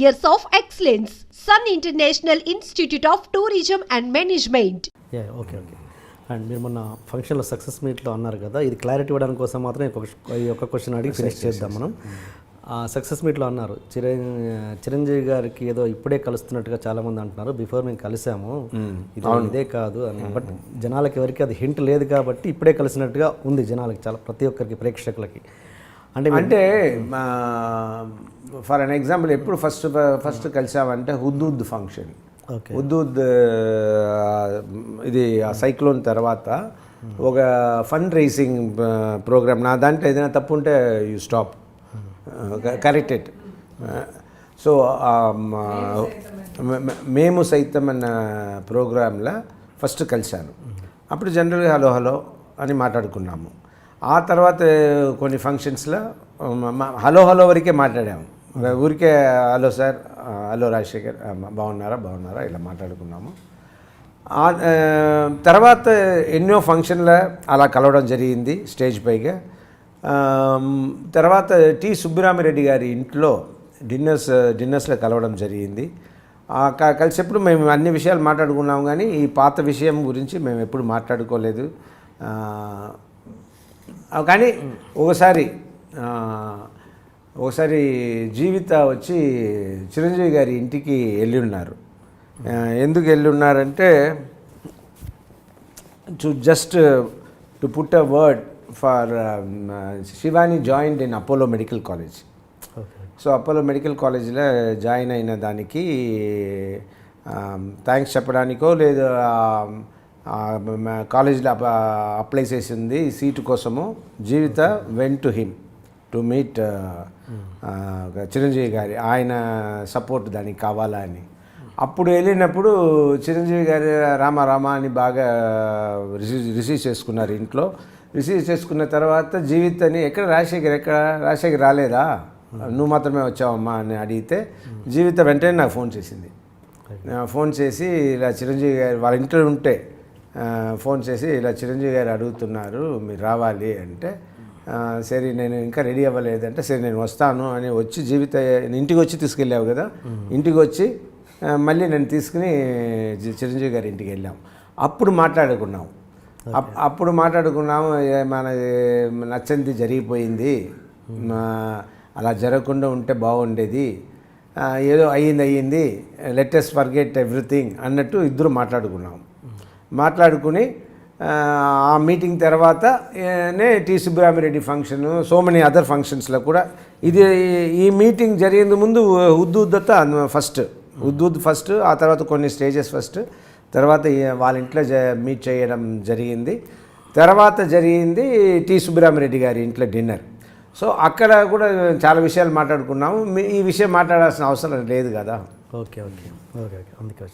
years of excellence. Sun International Institute of Tourism and Management. Yeah okay okay and మీరు మొన్న ఫంక్షన్లో success మీట్లో అన్నారు కదా ఇది క్లారిటీ ఇవ్వడానికి కోసం మాత్రం ఈ ఒక- క్వశ్చన్ అడిగి ఫినిష్ చేద్దాం మనం. ఆ సక్సెస్ మీట్లో అన్నారు చిరం చిరంజీవి గారికి ఏదో ఇప్పుడే కలుస్తున్నట్టుగా చాలా మంది అంటున్నారు బిఫోర్ మేము కలిసాము ఇది ఇదే కాదు అని. బట్ జనాలకి ఎవరికి అది హింట్ లేదు కాబట్టి ఇప్పుడే కలిసినట్టుగా ఉంది జనాలకి చాలా ప్రతి ఒక్కరికి ప్రేక్షకులకి. అంటే అంటే ఫర్ అన్ ఎగ్జాంపుల్ ఎప్పుడు ఫస్ట్ ఫస్ట్ కలిసామంటే హుద్దూద్ ఫంక్షన్. హుద్దూద్ ఇది ఆ సైక్లోన్ తర్వాత ఒక ఫండ్ రైసింగ్ ప్రోగ్రామ్. నా దాంట్లో ఏదైనా తప్పు ఉంటే యూ స్టాప్. కరెక్టెడ్ సో మేము సైతం అన్న ప్రోగ్రాంలో ఫస్ట్ కలిశాను. అప్పుడు జనరల్గా హలో హలో అని మాట్లాడుకున్నాము. ఆ తర్వాత కొన్ని ఫంక్షన్స్లో హలో హలో వరకే మాట్లాడాము. ఊరికే హలో సార్ హలో రాజశేఖర్ బాగున్నారా? బాగున్నారా? ఇలా మాట్లాడుకున్నాము. తర్వాత ఎన్నో ఫంక్షన్ల అలా కలవడం జరిగింది స్టేజ్ పైగా. తర్వాత టి సుబ్బిరామిరెడ్డి గారి ఇంట్లో డిన్నర్స్ డిన్నర్స్లో కలవడం జరిగింది. కలిసేప్పుడు మేము అన్ని విషయాలు మాట్లాడుకున్నాము కానీ ఈ పాత విషయం గురించి మేము ఎప్పుడు మాట్లాడుకోలేదు. కానీ ఒకసారి ఒకసారి జీవిత వచ్చి చిరంజీవి గారి ఇంటికి వెళ్ళి ఉన్నారు ఎందుకు వెళ్ళి ఉన్నారంటే to just to put a word for Shivani joined in Apollo medical college so Apollo medical కాలేజీలో జాయిన్ అయిన దానికి థ్యాంక్స్ చెప్పడానికో లేదు కాలేజీలో అప్లై చేసింది సీటు కోసము Jeevitha when to him to meet Chiranjeevi గారి ఆయన సపోర్ట్ దానికి కావాలా అని. అప్పుడు వెళ్ళినప్పుడు చిరంజీవి గారి రామ రామ అని బాగా రిసీవ్ రిసీవ్ చేసుకున్నారు ఇంట్లో. రిసీవ్ చేసుకున్న తర్వాత జీవిత్ అని ఎక్కడ రాజశేఖర్ ఎక్కడ రాజశేఖర్ రాలేదా? నువ్వు మాత్రమే వచ్చావమ్మా అని అడిగితే జీవిత వెంటనే నాకు ఫోన్ చేసింది. ఫోన్ చేసి ఇలా చిరంజీవి గారు వాళ్ళ ఇంట్లో ఉంటే ఫోన్ చేసి ఇలా చిరంజీవి గారు అడుగుతున్నారు మీరు రావాలి అంటే సరే నేను ఇంకా రెడీ అవ్వలేదంటే సరే నేను వస్తాను అని వచ్చి జీవిత ఇంటికి వచ్చి తీసుకెళ్ళావు కదా. ఇంటికి వచ్చి మళ్ళీ నేను తీసుకుని చిరంజీవి గారి ఇంటికి వెళ్ళాం. అప్పుడు మాట్లాడుకున్నాం. అప్- అప్పుడు మాట్లాడుకున్నాము మన నచ్చంది జరిగిపోయింది. అలా జరగకుండా ఉంటే బాగుండేది. ఏదో అయ్యింది అయ్యింది. లెటెస్ట్ ఫర్గెట్ ఎవ్రీథింగ్ అన్నట్టు ఇద్దరు మాట్లాడుకున్నాం. మాట్లాడుకుని ఆ, మీటింగ్ తర్వాత నే T Subbarami Reddy function so many other ఫంక్షన్స్లో కూడా ఇది ఈ మీటింగ్ జరిగేందు ముందు ఉద్దుద్దత ఫస్ట్. ఉద్దుద్ ఫస్ట్ ఆ తర్వాత కొన్ని స్టేజెస్ ఫస్ట్. తర్వాత వాళ్ళ ఇంట్లో జ మీట్ చేయడం జరిగింది. తర్వాత జరిగింది టి సుబ్బరామిరెడ్డి గారి ఇంట్లో డిన్నర్. సో అక్కడ కూడా చాలా విషయాలు మాట్లాడుకున్నాము. మీ- ఈ విషయం మాట్లాడాల్సిన అవసరం లేదు కదా. Okay okay. Okay okay. అందుకే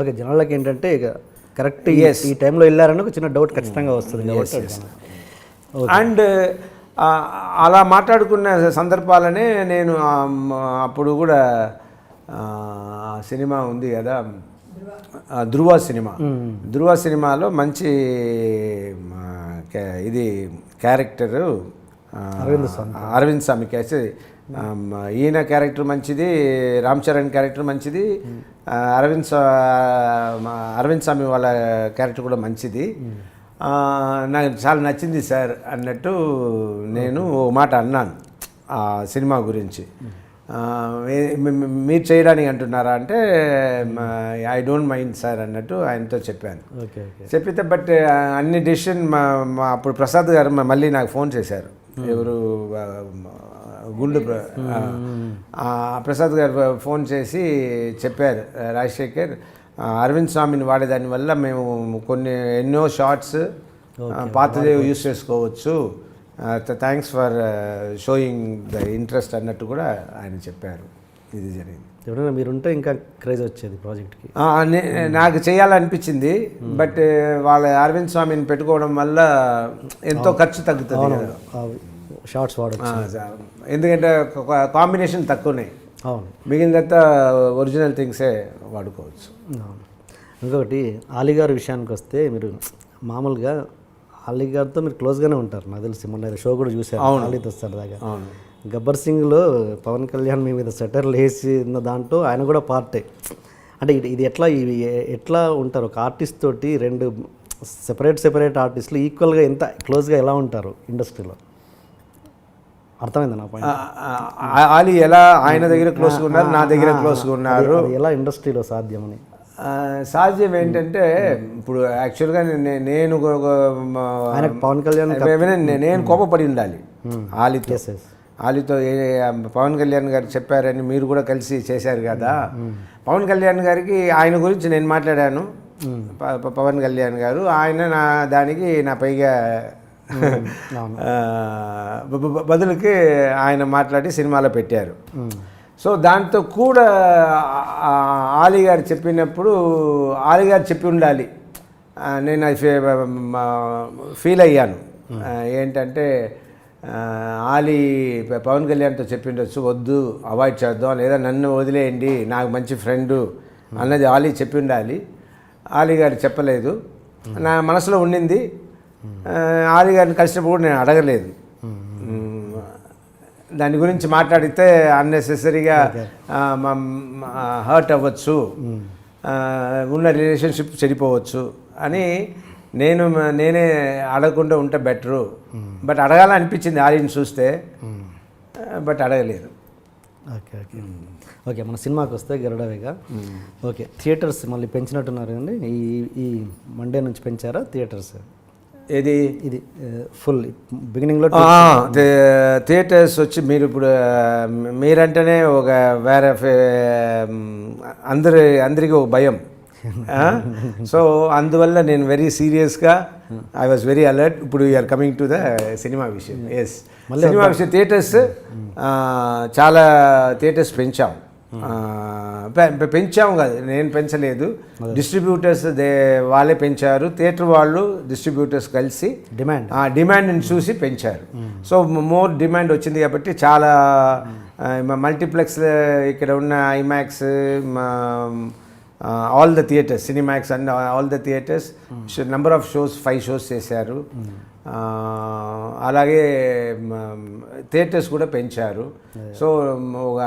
ఓకే జనాలకి ఏంటంటే ఇక కరెక్ట్. ఈ టైంలో వెళ్ళారని ఒక చిన్న డౌట్ ఖచ్చితంగా వస్తుంది. అండ్ ఆ, అలా మాట్లాడుకున్న సందర్భాలనే నేను అప్పుడు కూడా సినిమా ఉంది కదా. ధృవ సినిమా. ధృవ సినిమాలో మంచి ఇది క్యారెక్టరు అరవింద్ స్వామి. క్యారెక్టర్ ఆ, మ- ఈయన క్యారెక్టర్ మంచిది రామ్ చరణ్ క్యారెక్టర్ మంచిది. అరవింద్ అరవింద్ స్వామి వాళ్ళ క్యారెక్టర్ కూడా మంచిది. నాకు చాలా నచ్చింది సార్ అన్నట్టు నేను ఓ మాట అన్నాను ఆ సినిమా గురించి. మీరు చేయడానికి అంటున్నారా అంటే ఐ డోంట్ మైండ్ సార్ అన్నట్టు ఆయనతో చెప్పాను. Okay okay. చెప్పితే బట్ అన్ని డెసిషన్ మా అప్పుడు ప్రసాద్ గారు మళ్ళీ నాకు ఫోన్ చేశారు. ఎవరు గుండు ప్రసాద్ గారు ఫోన్ చేసి చెప్పారు. రాజశేఖర్ అరవింద్ స్వామిని వాడేదాని వల్ల మేము కొన్ని ఎన్నో షార్ట్స్ పాతదే యూస్ చేసుకోవచ్చు. Thanks for showing the interest అన్నట్టు కూడా ఆయన చెప్పారు. ఇది జరిగింది. ఎవరైనా మీరుంటే ఇంకా క్రేజ్ వచ్చేది ప్రాజెక్ట్కి. నాకు చేయాలనిపించింది బట్ వాళ్ళ అరవింద్ స్వామిని పెట్టుకోవడం వల్ల ఎంతో ఖర్చు తగ్గుతుంది. షార్ట్స్ వాడచ్చు. ఎందుకంటే కాంబినేషన్ తక్కువనే. అవును. మిగిలినంతా ఒరిజినల్ థింగ్సే వాడుకోవచ్చు. ఇంకొకటి ఆలీ గారి విషయానికి వస్తే మీరు మామూలుగా ఆలీ గారితో మీరు క్లోజ్గానే ఉంటారు నాకు తెలిసి. మొన్న షో కూడా చూసారు ఆలీతో వస్తారు దాకా అవును. గబ్బర్ సింగ్లో పవన్ కళ్యాణ్ మీ మీద సెటర్లు వేసి ఉన్న దాంట్లో ఆయన కూడా పార్టే. అంటే ఇది ఇది ఎట్లా ఇవి ఎట్లా ఉంటారు? ఒక ఆర్టిస్ట్ తోటి రెండు సెపరేట్ సెపరేట్ ఆర్టిస్టులు ఈక్వల్గా ఎంత క్లోజ్గా ఎలా ఉంటారు ఇండస్ట్రీలో? అర్థమైంది నా పాయింట్? ఆలీ ఎలా ఆయన దగ్గర క్లోజ్గా ఉన్నారు నా దగ్గర క్లోజ్గా ఉన్నారు? అది ఎలా ఇండస్ట్రీలో సాధ్యమని? సాధ్యం ఏంటంటే ఇప్పుడు యాక్చువల్గా నేను పవన్ కళ్యాణ్ నేను కోపపడి ఉండాలి. ఆలీతో. ఏ పవన్ కళ్యాణ్ గారు చెప్పారని మీరు కూడా కలిసి చేశారు కదా. పవన్ కళ్యాణ్ గారికి ఆయన గురించి నేను మాట్లాడాను. పవన్ కళ్యాణ్ గారు ఆయన నా దానికి నా పైగా బదులుకి ఆయన మాట్లాడి సినిమాలో పెట్టారు. సో దాంతో కూడా ఆలీ గారు చెప్పినప్పుడు ఆలీ గారు చెప్పి ఉండాలి. నేను ఫీల్ అయ్యాను. ఏంటంటే ఆలీ పవన్ కళ్యాణ్తో చెప్పిండొచ్చు వద్దు అవాయిడ్ చేద్దాం లేదా నన్ను వదిలేయండి నాకు మంచి ఫ్రెండు అన్నది ఆలీ చెప్పి ఉండాలి ఆలీ గారు చెప్పలేదు. నా మనసులో ఉండింది. ఆలీ గారిని కలిసినప్పుడు కూడా నేను అడగలేదు. దాని గురించి మాట్లాడితే అన్నెసెసరీగా హర్ట్ అవ్వచ్చు. ఉన్న రిలేషన్షిప్ చెడిపోవచ్చు అని నేను నేనే అడగకుండా ఉంటే బెటరు. బట్ అడగాలనిపించింది ఆలీని చూస్తే బట్ అడగలేదు. Okay okay. ఓకే మన సినిమాకి వస్తే గరుడవేగా ఓకే థియేటర్స్ మళ్ళీ పెంచినట్టున్నారు అండి ఈ ఈ మండే నుంచి పెంచారా థియేటర్స్? ఏది? ఇది ఫుల్ బిగినింగ్లో థియేటర్స్ వచ్చి మీరు ఇప్పుడు మీరంటేనే ఒక వేరే అందరి అందరికీ ఒక భయం. సో అందువల్ల నేను వెరీ సీరియస్గా ఐ వాజ్ వెరీ అలర్ట్ ఇప్పుడు you're coming to the cinema విషయం. ఎస్ సినిమా విషయం థియేటర్స్ చాలా థియేటర్స్ పెంచాం. ఆ, పె- పె- పెంచాం కాదు. నేను పెంచలేదు. డిస్ట్రిబ్యూటర్స్ దే వాళ్ళే పెంచారు. థియేటర్ వాళ్ళు డిస్ట్రిబ్యూటర్స్ కలిసి డిమాండ్ ఆ డిమాండ్ని చూసి పెంచారు. సో మోర్ డిమాండ్ వచ్చింది కాబట్టి చాలా మల్టీప్లెక్స్ ఇక్కడ ఉన్న IMAX all the theatres Cinemax and all the theatres number of shows five shows చేశారు. ఆ, అలాగే థియేటర్స్ కూడా పెంచారు. సో ఒక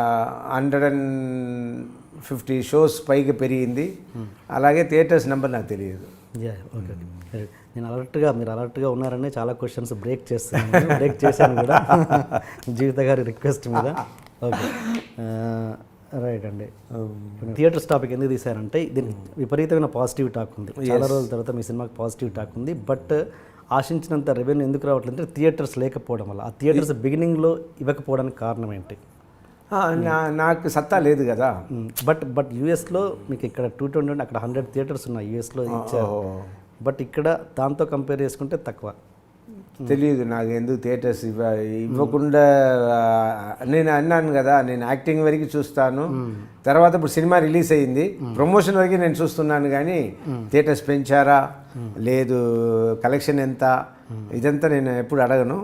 హండ్రెడ్ అండ్ ఫిఫ్టీ షోస్ పైకి పెరిగింది. అలాగే థియేటర్స్ నెంబర్ నాకు తెలియదు. ఓకే నేను అలర్ట్గా మీరు అలర్ట్గా ఉన్నారని చాలా క్వశ్చన్స్ బ్రేక్ చేస్తాను బ్రేక్ చేశాను కూడా. జీవిత గారి రిక్వెస్ట్ మీద. ఓకే రైట్ అండి. థియేటర్స్ టాపిక్ ఎందుకు తీశారంటే దీనికి విపరీతమైన పాజిటివ్ టాక్ ఉంది. చాలా రోజుల తర్వాత మీ సినిమాకి పాజిటివ్ టాక్ ఉంది. బట్ ఆశించినంత రెవెన్యూ ఎందుకు రావట్లేదు అంటే థియేటర్స్ లేకపోవడం వల్ల. ఆ థియేటర్స్ బిగినింగ్లో ఇవ్వకపోవడానికి కారణం ఏంటి? నాకు సత్తా లేదు కదా. బట్ బట్ యూఎస్లో మీకు ఇక్కడ టూ ట్వంటీ అక్కడ హండ్రెడ్ థియేటర్స్ ఉన్నాయి. యూఎస్లో ఇచ్చారు. బట్ ఇక్కడ దాంతో కంపేర్ చేసుకుంటే తక్కువ. తెలియదు నాకు ఎందుకు థియేటర్స్ ఇవ్వ ఇవ్వకుండా నేను అన్నాను కదా నేను యాక్టింగ్ వరకు చూస్తాను. తర్వాత ఇప్పుడు సినిమా రిలీజ్ అయ్యింది ప్రమోషన్ వరకు నేను చూస్తున్నాను కానీ థియేటర్స్ పెంచారా? లేదు కలెక్షన్ ఎంత? ఇదంతా నేను ఎప్పుడు అడగను.